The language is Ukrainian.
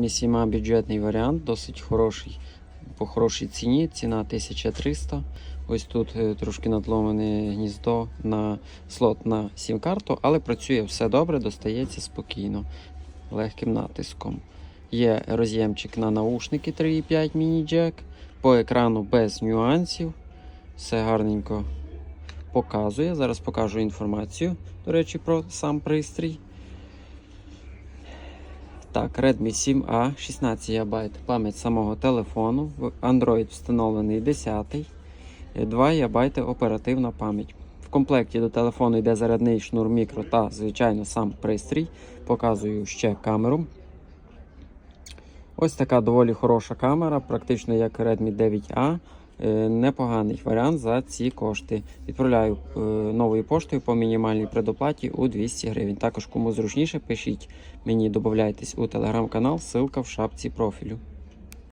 Місіма бюджетний варіант, досить хороший, по хорошій ціні. Ціна 1300. Ось тут е, трошки надломане гніздо на слот на сім-карту, але працює все добре, достається спокійно, легким натиском. Є роз'ємчик на наушники 3,5 міні-джек. По екрану без нюансів. Все гарненько показує. Зараз покажу інформацію, до речі, про сам пристрій. Так, Redmi 7A, 16 ГБ пам'ять самого телефону. В Android встановлений 10, 2 ГБ оперативна пам'ять. В комплекті до телефону йде зарядний шнур мікро та, звичайно, сам пристрій. Показую ще камеру. Ось така доволі хороша камера, практично як Redmi 9A. Е, Непоганий варіант за ці кошти. Відправляю е, новою поштою по мінімальній предоплаті у 200 гривень. Також кому зручніше, пишіть мені, додайтесь у телеграм-канал, ссылка в шапці профілю.